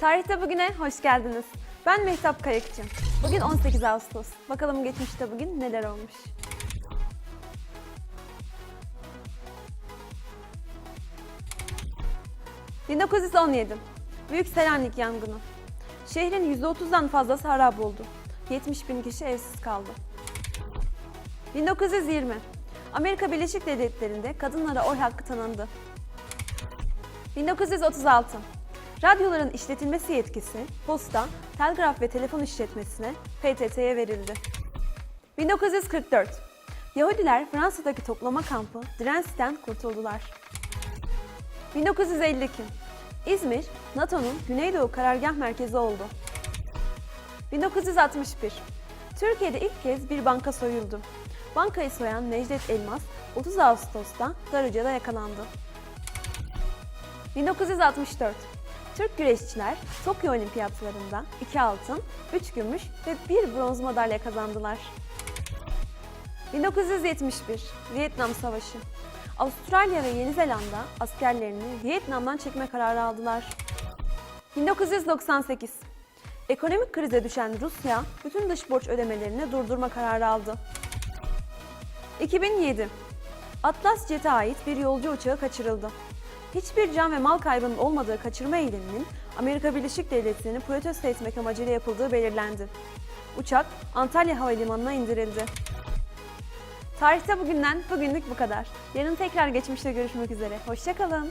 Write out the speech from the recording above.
Tarihte bugüne hoş geldiniz. Ben Mehtap Kayıkçı. Bugün 18 Ağustos. Bakalım geçmişte bugün neler olmuş. ...1917. Büyük Selanik yangını. Şehrin %30'dan fazlası harap oldu. 70 bin kişi evsiz kaldı. 1920. Amerika Birleşik Devletleri'nde kadınlara oy hakkı tanındı. 1936. Radyoların işletilmesi yetkisi posta, telgraf ve telefon işletmesine PTT'ye verildi. 1944. Yahudiler Fransa'daki toplama kampı Drens'ten kurtuldular. 1952. İzmir, NATO'nun Güneydoğu Karargah Merkezi oldu. 1961. Türkiye'de ilk kez bir banka soyuldu. Bankayı soyan Necdet Elmas 30 Ağustos'ta Darıca'da yakalandı. 1964. Türk güreşçiler Tokyo Olimpiyatlarında 2 altın, 3 gümüş ve 1 bronz madalya kazandılar. 1971 Vietnam Savaşı. Avustralya ve Yeni Zelanda askerlerini Vietnam'dan çekme kararı aldılar. 1998 Ekonomik krize düşen Rusya bütün dış borç ödemelerini durdurma kararı aldı. 2007 Atlas Jet'e ait bir yolcu uçağı kaçırıldı. Hiçbir can ve mal kaybının olmadığı kaçırma eyleminin Amerika Birleşik Devletleri'ni protesto etmek amacıyla yapıldığı belirlendi. Uçak Antalya Havalimanı'na indirildi. Tarihte bugünden bugünlük bu kadar. Yarın tekrar geçmişte görüşmek üzere. Hoşçakalın.